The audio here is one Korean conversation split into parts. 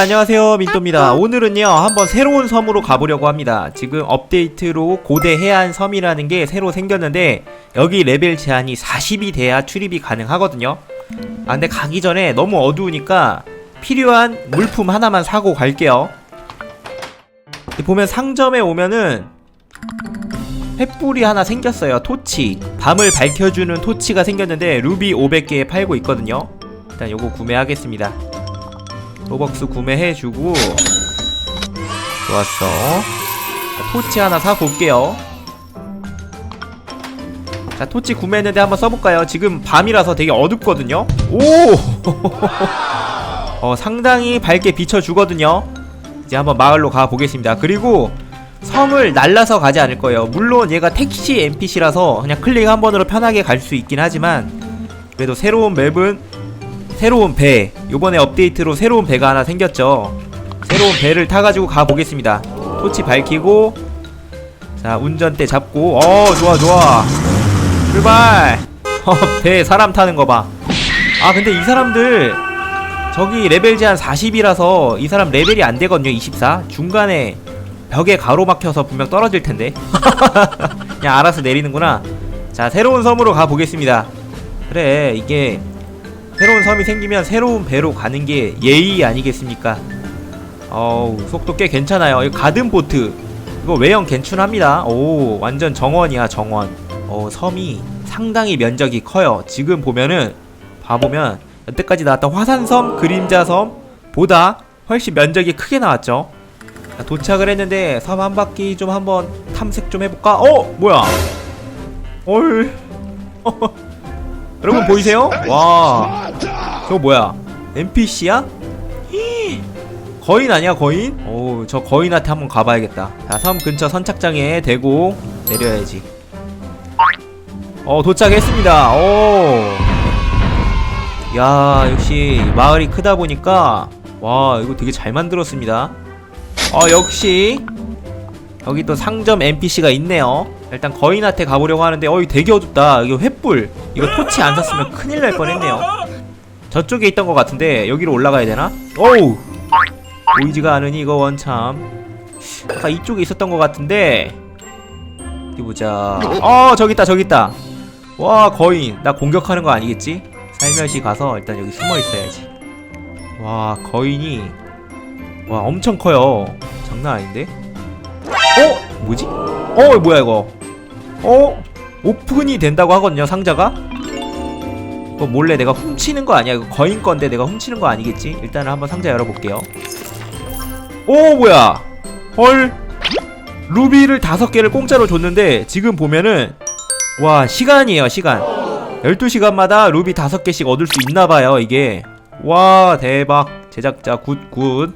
안녕하세요. 민또입니다. 오늘은요 한번 새로운 섬으로 가보려고 합니다. 지금 업데이트로 고대 해안 섬이라는 게 새로 생겼는데 여기 레벨 제한이 40이 돼야 출입이 가능하거든요. 아 근데 가기 전에 너무 어두우니까 필요한 물품 하나만 사고 갈게요. 보면 상점에 오면은 횃불이 하나 생겼어요. 토치. 밤을 밝혀주는 토치가 생겼는데 루비 500개 팔고 있거든요. 일단 요거 구매하겠습니다 로벅스 구매해주고. 좋았어. 자, 토치 하나 사볼게요. 자 토치 구매했는데 한번 써볼까요? 지금 밤이라서 되게 어둡거든요. 오! 어 상당히 밝게 비춰주거든요. 이제 한번 마을로 가보겠습니다. 그리고 섬을 날라서 가지 않을 거예요. 물론 얘가 택시 NPC라서 그냥 클릭 한 번으로 편하게 갈 수 있긴 하지만 그래도 새로운 맵은 새로운 배. 요번에 업데이트로 새로운 배가 하나 생겼죠. 새로운 배를 타가지고 가보겠습니다. 토치 밝히고 자 운전대 잡고. 어 좋아 좋아. 출발. 어, 배 사람 타는 거봐 아 근데 이 사람들 저기 레벨 제한 40이라서 이 사람 레벨이 안 되거든요 24 중간에 벽에 가로막혀서 분명 떨어질 텐데. 그냥 알아서 내리는구나. 자 새로운 섬으로 가보겠습니다. 그래 이게 새로운 섬이 생기면 새로운 배로 가는 게 예의 아니겠습니까? 어우 속도 꽤 괜찮아요. 이 가든 보트 이거 외형 괜춘합니다. 오 완전 정원이야 정원. 어 섬이 상당히 면적이 커요. 지금 보면은 봐보면 여태까지 나왔던 화산섬, 그림자섬 보다 훨씬 면적이 크게 나왔죠. 자, 도착을 했는데 섬 한 바퀴 좀 한번 탐색 좀 해볼까? 어 뭐야? 헐. 여러분 보이세요? 와. 저거 뭐야? NPC야? 거인 아니야 거인? 오저 거인한테 한번 가봐야겠다. 자 섬 근처 선착장에 대고 내려야지. 어 도착했습니다. 오야 역시 마을이 크다 보니까 와 이거 되게 잘 만들었습니다. 어 역시 여기 또 상점 NPC가 있네요 일단 거인한테 가보려고 하는데 어이 되게 어둡다. 이거 횃불. 이거 토치 안 샀으면 큰일 날 뻔했네요. 저쪽에 있던 것 같은데 여기로 올라가야 되나? 어우! 보이지가 않으니 이거 원참. 아까 이쪽에 있었던 것 같은데. 어디 보자. 어 저기 있다 저기 있다. 와 거인. 나 공격하는 거 아니겠지? 살며시 가서 일단 여기 숨어 있어야지. 와 거인이. 와 엄청 커요. 장난 아닌데? 어? 뭐지? 어 뭐야 이거 어? 오픈이 된다고 하거든요 상자가? 이거 몰래 내가 훔치는 거 아니야? 이거 거인 건데 내가 훔치는 거 아니겠지? 일단은 한번 상자 열어볼게요. 오 뭐야? 헐. 루비를 다섯 개를 공짜로 줬는데 지금 보면은 와 시간이에요 시간. 12시간마다 루비 다섯 개씩 얻을 수 있나봐요 이게. 와 대박. 제작자 굿굿.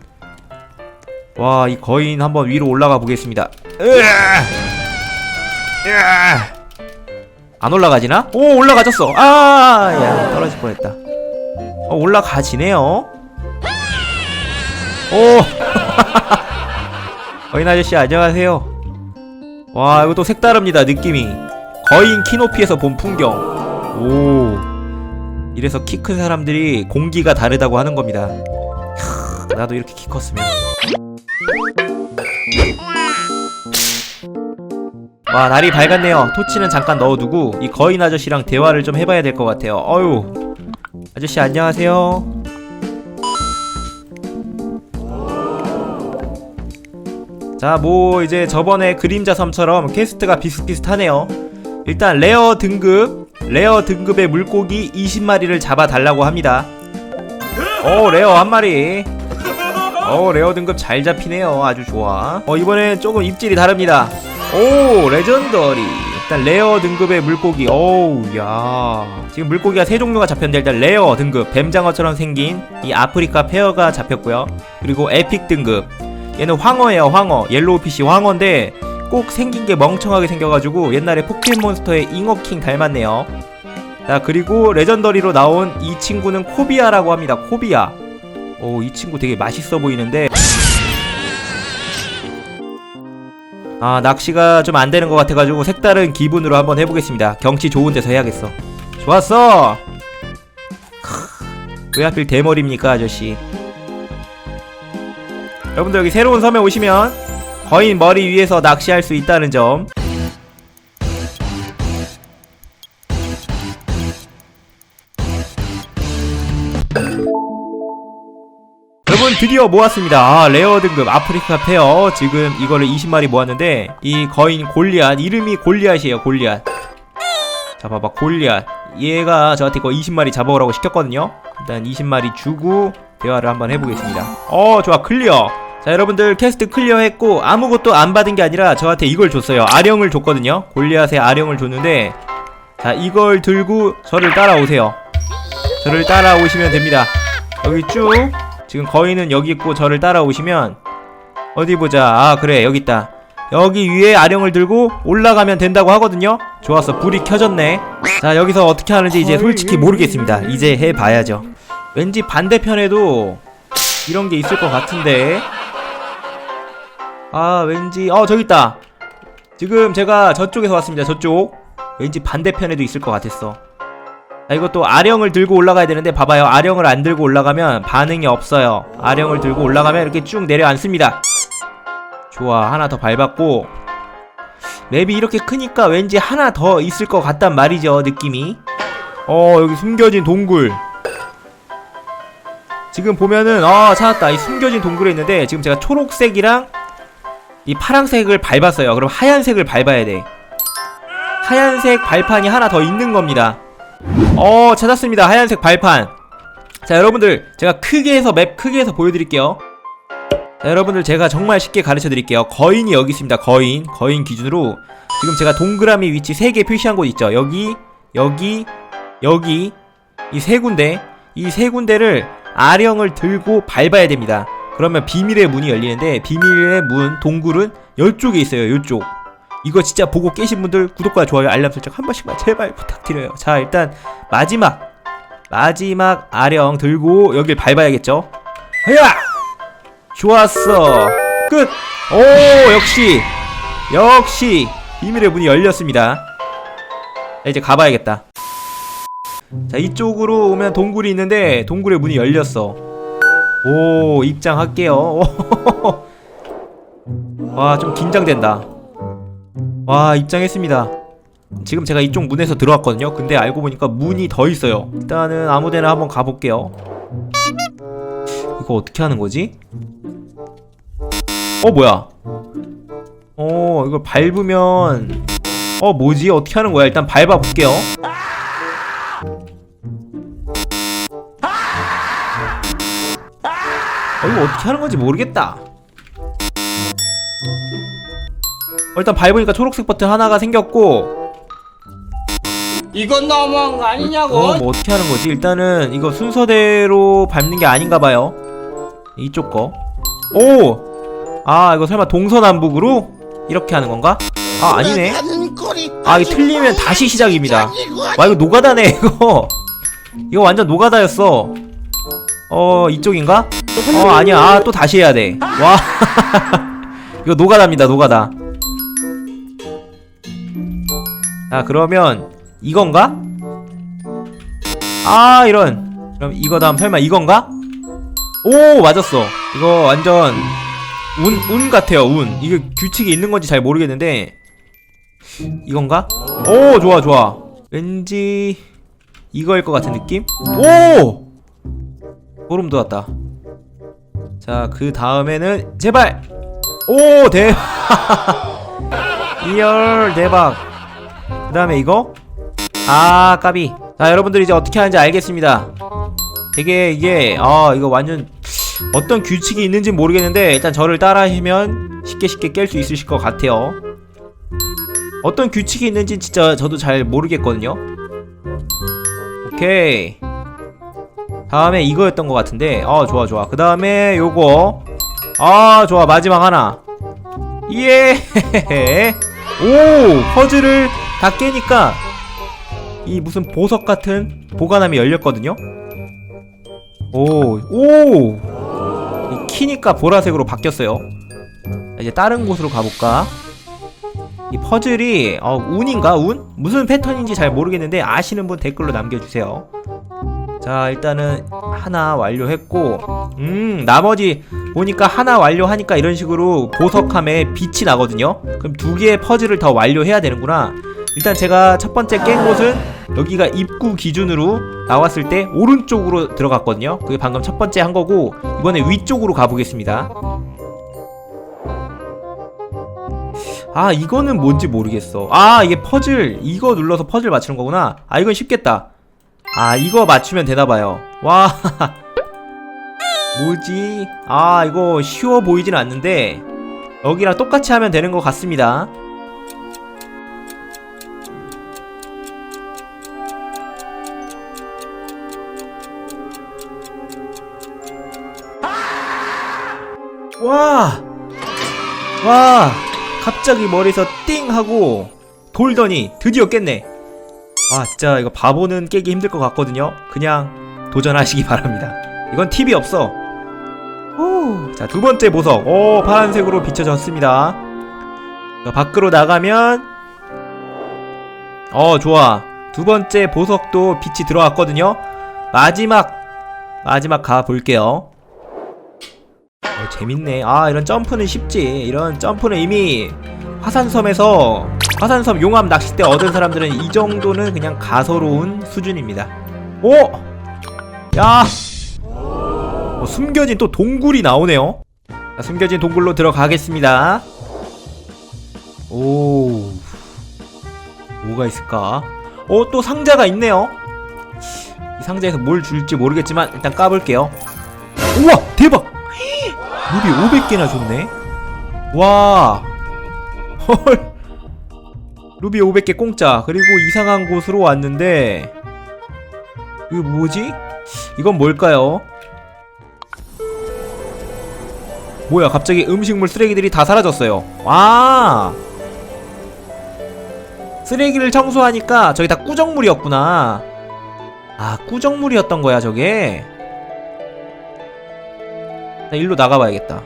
와 이 거인 한번 위로 올라가 보겠습니다. 으아! 안 올라가지나? 오 올라가졌어. 아야 떨어질 뻔했다. 어 올라가지네요. 오. 거인 아저씨 안녕하세요. 와 이거 또 색다릅니다 느낌이. 거인 키노피에서 본 풍경. 오. 이래서 키 큰 사람들이 공기가 다르다고 하는 겁니다. 캬, 나도 이렇게 키 컸으면 와 날이 밝았네요. 토치는 잠깐 넣어두고 이 거인 아저씨랑 대화를 좀 해봐야 될 것 같아요. 어유 아저씨 안녕하세요. 자 뭐 이제 저번에 그림자 섬처럼 퀘스트가 비슷비슷하네요. 일단 레어 등급 레어 등급의 물고기 20마리를 잡아달라고 합니다. 오 레어 한 마리. 어 레어 등급 잘 잡히네요. 아주 좋아. 어 이번엔 조금 입질이 다릅니다 오 레전더리. 일단 레어 등급의 물고기. 오우 야. 지금 물고기가 세 종류가 잡혔는데 일단 레어 등급 뱀장어처럼 생긴 이 아프리카 페어가 잡혔고요. 그리고 에픽 등급. 얘는 황어예요 황어. 옐로우피쉬 황어인데 꼭 생긴 게 멍청하게 생겨가지고 옛날에 포켓몬스터의 잉어킹 닮았네요. 자 그리고 레전더리로 나온 이 친구는 코비아라고 합니다. 코비아. 오 이 친구 되게 맛있어 보이는데 아 낚시가 좀 안되는 것 같아가지고 색다른 기분으로 한번 해보겠습니다. 경치 좋은 데서 해야겠어. 좋았어! 크, 왜 하필 대머리입니까 아저씨? 여러분들 여기 새로운 섬에 오시면 거인 머리 위에서 낚시할 수 있다는 점 드디어 모았습니다. 아, 레어 등급 아프리카 페어. 지금 이거를 20마리 모았는데 이 거인 골리앗 이름이 골리앗이에요 골리앗. 자 봐봐 골리앗. 얘가 저한테 이거 20마리 잡아오라고 시켰거든요. 일단 20마리 주고 대화를 한번 해보겠습니다. 어 좋아 클리어. 자 여러분들 캐스트 클리어 했고 아무것도 안 받은 게 아니라 저한테 이걸 줬어요. 아령을 줬거든요. 골리앗의 아령을 줬는데 자 이걸 들고 저를 따라오세요. 저를 따라오시면 됩니다. 여기 쭉 지금 거인은 여기 있고 저를 따라오시면 어디 보자. 아 그래 여기 있다. 여기 위에 아령을 들고 올라가면 된다고 하거든요. 좋았어. 불이 켜졌네. 자 여기서 어떻게 하는지 이제 솔직히 모르겠습니다. 이제 해봐야죠. 왠지 반대편에도 이런 게 있을 것 같은데. 아 왠지 어 저기 있다. 지금 제가 저쪽에서 왔습니다. 저쪽. 왠지 반대편에도 있을 것 같았어 자 이것도 아령을 들고 올라가야 되는데 봐봐요. 아령을 안 들고 올라가면 반응이 없어요. 아령을 들고 올라가면 이렇게 쭉 내려앉습니다. 좋아 하나 더 밟았고. 맵이 이렇게 크니까 왠지 하나 더 있을 것 같단 말이죠 느낌이. 어 여기 숨겨진 동굴. 지금 보면은 아 찾았다. 이 숨겨진 동굴에 있는데 지금 제가 초록색이랑 이 파란색을 밟았어요. 그럼 하얀색을 밟아야 돼. 하얀색 발판이 하나 더 있는 겁니다 어 찾았습니다. 하얀색 발판. 자 여러분들 제가 크게 해서 맵 크게 해서 보여드릴게요. 자 여러분들 제가 정말 쉽게 가르쳐 드릴게요. 거인이 여기 있습니다. 거인. 거인 기준으로. 지금 제가 동그라미 위치 3개 표시한 곳 있죠? 여기 여기 여기. 이 세 군데. 이 세 군데를 아령을 들고 밟아야 됩니다. 그러면 비밀의 문이 열리는데 비밀의 문 동굴은 이쪽에 있어요. 이쪽 이거 진짜 보고 깨신 분들 구독과 좋아요 알람 설정 한 번씩만 제발 부탁드려요. 자 일단 마지막 마지막 아령 들고 여길 밟아야겠죠? 헤야! 좋았어. 끝! 오 역시 역시 비밀의 문이 열렸습니다. 자, 이제 가봐야겠다. 자 이쪽으로 오면 동굴이 있는데 동굴의 문이 열렸어. 오 입장할게요. 와 좀 긴장된다 와 입장했습니다. 지금 제가 이쪽 문에서 들어왔거든요. 근데 알고 보니까 문이 더 있어요. 일단은 아무데나 한번 가볼게요. 이거 어떻게 하는 거지? 어 뭐야? 어 이걸 밟으면 어 뭐지? 어떻게 하는 거야? 일단 밟아 볼게요. 어 이거 어떻게 하는 건지 모르겠다 일단 밟으니까 초록색 버튼 하나가 생겼고 이건 너무한 거 아니냐고. 어, 뭐 어떻게 하는 거지? 일단은 이거 순서대로 밟는 게 아닌가 봐요. 이쪽 거. 오! 아, 이거 설마 동서남북으로 이렇게 하는 건가? 아, 아니네. 아, 이거 틀리면 다시 시작입니다. 와, 이거 노가다네, 이거. 이거 완전 노가다였어. 어, 이쪽인가? 어, 아니야. 아, 또 다시 해야 돼. 와. 이거 노가다입니다, 노가다. 자, 그러면 이건가? 아 이런 그럼 이거 다음 설마 이건가? 오 맞았어 이거 완전 운, 운 같아요 운 이게 규칙이 있는 건지 잘 모르겠는데 이건가? 오 좋아 좋아 왠지 이거일 것 같은 느낌? 오! 소름 돋았다 자그 다음에는 제발 오 대박 이열 대박 그 다음에 이거? 아 까비. 자 여러분들 이제 어떻게 하는지 알겠습니다. 되게 이게 아 이거 완전 어떤 규칙이 있는지 모르겠는데 일단 저를 따라 하시면 쉽게 쉽게 깰 수 있으실 것 같아요. 어떤 규칙이 있는지 진짜 저도 잘 모르겠거든요. 오케이. 다음에 이거였던 것 같은데. 어 좋아 좋아. 그 다음에 요거. 아 좋아. 마지막 하나. 예. 오 퍼즐을 다 깨니까 이 무슨 보석 같은 보관함이 열렸거든요. 오, 오! 이 키니까 보라색으로 바뀌었어요. 자, 이제 다른 곳으로 가볼까? 이 퍼즐이 어, 운인가 운? 무슨 패턴인지 잘 모르겠는데 아시는 분 댓글로 남겨주세요. 자 일단은 하나 완료했고 음 나머지 보니까 하나 완료하니까 이런 식으로 보석함에 빛이 나거든요 그럼 두 개의 퍼즐을 더 완료해야 되는구나 일단 제가 첫 번째 깬 곳은 여기가 입구 기준으로 나왔을 때 오른쪽으로 들어갔거든요. 그게 방금 첫 번째 한 거고 이번에 위쪽으로 가보겠습니다. 아 이거는 뭔지 모르겠어. 아 이게 퍼즐. 이거 눌러서 퍼즐 맞추는 거구나. 아 이건 쉽겠다. 아 이거 맞추면 되나봐요. 와. 뭐지? 아 이거 쉬워 보이진 않는데 여기랑 똑같이 하면 되는 것 같습니다 와! 와! 갑자기 머리에서 띵 하고 돌더니 드디어 깼네. 아, 진짜 이거 바보는 깨기 힘들 것 같거든요. 그냥 도전하시기 바랍니다. 이건 팁이 없어. 오, 자, 두 번째 보석. 오, 파란색으로 비춰졌습니다. 자, 밖으로 나가면 어, 좋아. 두 번째 보석도 빛이 들어왔거든요. 마지막 마지막 가 볼게요. 어, 재밌네. 아, 이런 점프는 쉽지. 이런 점프는 이미 화산섬에서 화산섬 용암 낚싯대 얻은 사람들은 이 정도는 그냥 가소로운 수준입니다. 오! 야! 어, 숨겨진 또 동굴이 나오네요. 자, 숨겨진 동굴로 들어가겠습니다. 오. 뭐가 있을까? 어, 또 상자가 있네요. 이 상자에서 뭘 줄지 모르겠지만 일단 까볼게요. 우와! 대박! 루비 500개나 줬네. 와. 헐. 루비 500개 공짜. 그리고 이상한 곳으로 왔는데 이거 뭐지? 이건 뭘까요? 뭐야, 갑자기 음식물 쓰레기들이 다 사라졌어요. 와. 쓰레기를 청소하니까 저기 다 꾸정물이었구나. 아, 꾸정물이었던 거야, 저게. 나 일로 나가봐야겠다.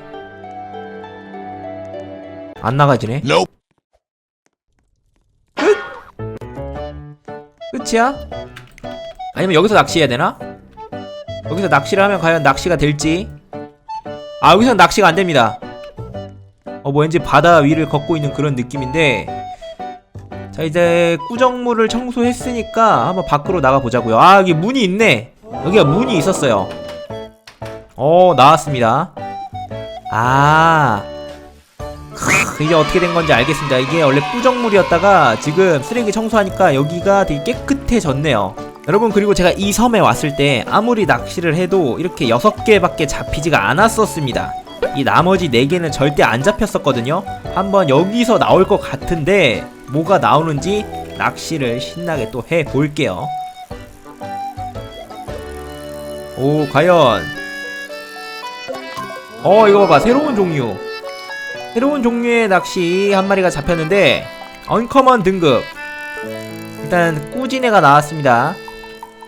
안 나가지네. Nope. 끝이야? 아니면 여기서 낚시해야 되나? 여기서 낚시를 하면 과연 낚시가 될지? 아 여기서 낚시가 안 됩니다. 어, 뭐 왠지 바다 위를 걷고 있는 그런 느낌인데. 자 이제 꾸정물을 청소했으니까 한번 밖으로 나가 보자고요. 아 여기 문이 있네. 여기가 문이 있었어요. 어 나왔습니다. 아 크, 이제 어떻게 된 건지 알겠습니다. 이게 원래 꾸정물이었다가 지금 쓰레기 청소하니까 여기가 되게 깨끗해졌네요. 여러분 그리고 제가 이 섬에 왔을 때 아무리 낚시를 해도 이렇게 6개밖에 잡히지가 않았었습니다. 이 나머지 4개는 절대 안 잡혔었거든요. 한번 여기서 나올 것 같은데 뭐가 나오는지 낚시를 신나게 또 해볼게요. 오 과연 어 이거 봐봐 새로운 종류. 새로운 종류의 낚시 한 마리가 잡혔는데 언커먼 등급. 일단 꾸진애가 나왔습니다.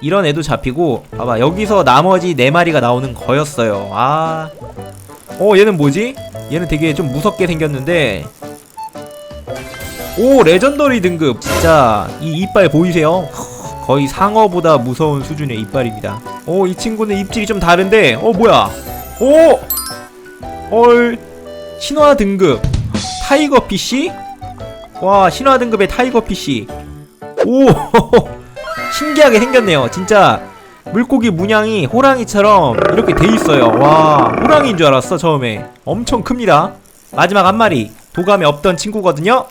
이런 애도 잡히고 봐봐. 여기서 나머지 네 마리가 나오는 거였어요. 아. 어 얘는 뭐지? 얘는 되게 좀 무섭게 생겼는데. 오 레전더리 등급. 진짜 이 이빨 보이세요? 거의 상어보다 무서운 수준의 이빨입니다. 오 이 친구는 입질이 좀 다른데. 어 뭐야? 오! 헐. 신화 등급. 타이거 피쉬? 와 신화 등급의 타이거 피쉬 오 신기하게 생겼네요. 진짜 물고기 문양이 호랑이처럼 이렇게 돼 있어요. 와 호랑이인 줄 알았어 처음에. 엄청 큽니다. 마지막 한 마리. 도감에 없던 친구거든요.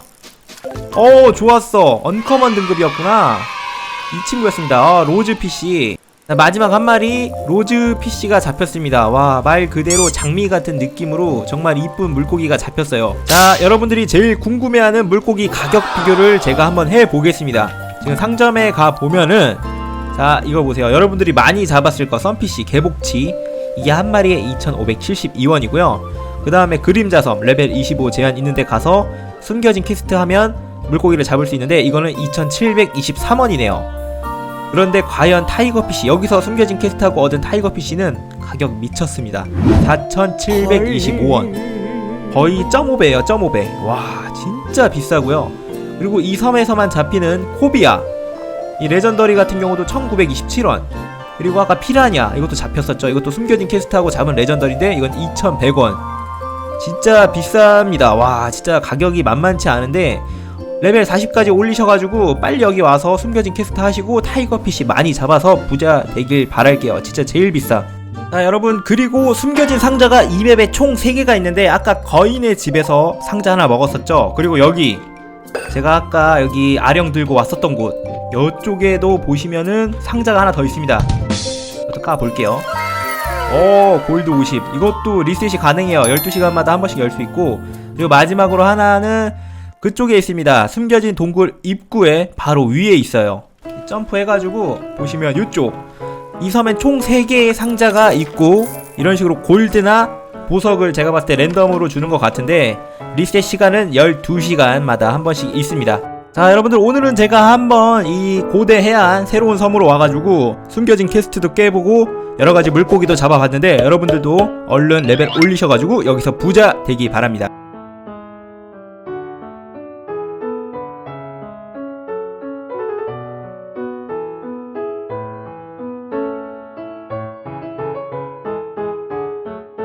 어 좋았어. 언커먼 등급이었구나. 이 친구였습니다. 아, 로즈 피쉬 자, 마지막 한 마리 로즈 피쉬가 잡혔습니다. 와, 말 그대로 장미 같은 느낌으로 정말 이쁜 물고기가 잡혔어요. 자, 여러분들이 제일 궁금해하는 물고기 가격 비교를 제가 한번 해 보겠습니다. 지금 상점에 가 보면은 자, 이거 보세요. 여러분들이 많이 잡았을 거 썬피쉬 개복치 이게 한 마리에 2,572원이고요. 그 다음에 그림자섬 레벨 25 제한 있는데 가서 숨겨진 퀘스트 하면 물고기를 잡을 수 있는데 이거는 2,723원이네요. 그런데 과연 타이거피쉬 여기서 숨겨진 퀘스트하고 얻은 타이거피쉬는 가격 미쳤습니다. 4,725원. 거의 1.5배예요 1.5배. 와 진짜 비싸고요. 그리고 이 섬에서만 잡히는 코비아. 이 레전더리 같은 경우도 1927원. 그리고 아까 피라냐 이것도 잡혔었죠. 이것도 숨겨진 퀘스트하고 잡은 레전더리인데 이건 2100원. 진짜 비쌉니다. 와 진짜 가격이 만만치 않은데 레벨 40까지 올리셔가지고 빨리 여기 와서 숨겨진 퀘스트 하시고 타이거피쉬 많이 잡아서 부자 되길 바랄게요. 진짜 제일 비싸. 자 여러분 그리고 숨겨진 상자가 이 맵에 총 3개가 있는데 아까 거인의 집에서 상자 하나 먹었었죠? 그리고 여기 제가 아까 여기 아령 들고 왔었던 곳 이쪽에도 보시면은 상자가 하나 더 있습니다. 이것도 까볼게요. 오 골드 50 이것도 리셋이 가능해요. 12시간마다 한 번씩 열 수 있고 그리고 마지막으로 하나는 그쪽에 있습니다. 숨겨진 동굴 입구에 바로 위에 있어요. 점프해가지고 보시면 이쪽. 이 섬엔 총 3개의 상자가 있고 이런 식으로 골드나 보석을 제가 봤을 때 랜덤으로 주는 것 같은데 리셋 시간은 12시간마다 한 번씩 있습니다. 자 여러분들 오늘은 제가 한번 이 고대 해안 새로운 섬으로 와가지고 숨겨진 퀘스트도 깨보고 여러가지 물고기도 잡아봤는데 여러분들도 얼른 레벨 올리셔가지고 여기서 부자 되기 바랍니다